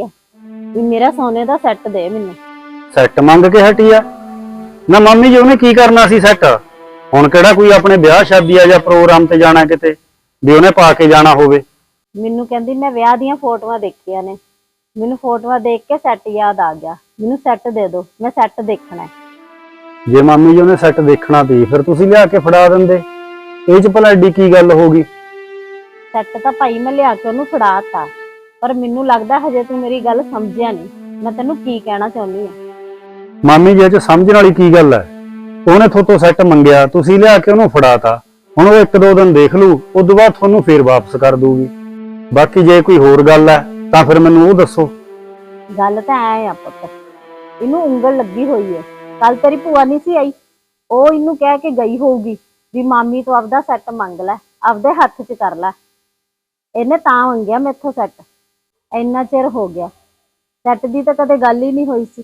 ਰਹੀ ਹੈ ਵੀ ਮੇਰਾ ਸੋਨੇ ਦਾ ਸੈੱਟ ਦੇ ਮੈਨੂੰ। ਸੈੱਟ ਮੰਗ ਕੇ ਹਟੀ ਆ? ਨਾ ਮੰਮੀ ਜੀ ਉਹਨੇ ਕੀ ਕਰਨਾ ਸੀ ਸੈੱਟ ਹੁਣ ਕਿਹੜਾ ਕੋਈ ਆਪਣੇ ਵਿਆਹ ਸ਼ਾਦੀ ਆ ਜਾਂ ਪ੍ਰੋਗਰਾਮ ਤੇ ਜਾਣਾ ਕਿਤੇ? ਵੀ ਉਹਨੇ ਪਾ ਕੇ ਜਾਣਾ ਹੋਵੇ। ਮੈਨੂੰ ਕਹਿੰਦੀ ਮੈਂ ਵਿਆਹ ਦੀਆਂ ਫੋਟੋਆਂ ਦੇਖੀਆਂ ਨੇ। ਮੈਨੂੰ ਫੋਟੋਆਂ ਦੇਖ ਕੇ ਸੈੱਟ ਯਾਦ ਆ ਗਿਆ। ਮੈਨੂੰ ਸੈੱਟ ਦੇ ਦਿਓ ਮੈਂ ਸੈੱਟ ਦੇਖਣਾ ਹੈ। ਜੇ ਮੰਮੀ ਜੀ ਉਹਨੇ ਸੈੱਟ ਦੇਖਣਾ ਸੀ ਫਿਰ ਤੁਸੀਂ ਲਿਆ ਕੇ ਫੜਾ ਦਿੰਦੇ। ਇਹ ਚ ਭਲਾ ਐਡੀ ਕੀ ਗੱਲ ਹੋ ਗਈ? ਸੈੱਟ ਤਾਂ ਭਾਈ ਮੈਂ ਲਿਆ ਕੇ ਉਹਨੂੰ ਫੜਾਤਾ। ਪਰ ਮੈਨੂੰ ਲੱਗਦਾ ਹਜੇ ਤੂੰ ਮੇਰੀ ਗੱਲ ਸਮਝਿਆ ਨਹੀਂ। ਮੈਂ ਤੈਨੂੰ ਕੀ ਕਹਿਣਾ ਚਾਹੁੰਦੀ ਹਾਂ? ਮਾਮੀ ਜੀ ਇਹ ਚ ਸਮਝਣ ਵਾਲੀ ਕੀ ਗੱਲ ਹੈ? ਉਹਨੇ ਤੁਹਾਤੋਂ ਸੈੱਟ ਮੰਗਿਆ ਤੁਸੀਂ ਲਿਆ ਕੇ ਉਹਨੂੰ ਫੜਾਤਾ। ਹੁਣ ਉਹ ਇੱਕ ਦੋ ਦਿਨ ਦੇਖ ਲੂ ਉਦੋਂ ਬਾਅਦ ਤੁਹਾਨੂੰ ਫੇਰ ਵਾਪਸ ਕਰ ਦੂਗੀ ਬਾਕੀ ਜੇ ਕੋਈ ਹੋਰ ਗੱਲ ਹੈ ਤਾਂ ਫਿਰ ਮੈਨੂੰ ਉਹ ਦੱਸੋ। ਗੱਲ ਤਾਂ ਐ ਆ ਪੁੱਤ। ਇਹਨੂੰ ਉਂਗਲ ਲੱਗੀ ਹੋਈ ਹੈ। ਕੱਲ ਤੇਰੀ ਭੂਆ ਨਹੀਂ ਸੀ ਆਈ। ਉਹ ਇਹਨੂੰ ਕਹਿ ਕੇ ਗਈ ਹੋਊਗੀ ਵੀ ਮਾਮੀ ਤੋਂ ਆਪਦਾ ਸੈੱਟ ਮੰਗ ਲੈ ਆਪਦੇ ਹੱਥ 'ਚ ਕਰ ਲੈ। ਇਹਨੇ ਤਾਂ ਮੰਗਿਆ ਮੈਥੋਂ ਸੈੱਟ ਇੰਨਾ ਚਿਰ ਹੋ ਗਿਆ। ਸੈੱਟ ਦੀ ਤਾਂ ਕਦੇ ਗੱਲ ਹੀ ਨਹੀਂ ਹੋਈ ਸੀ।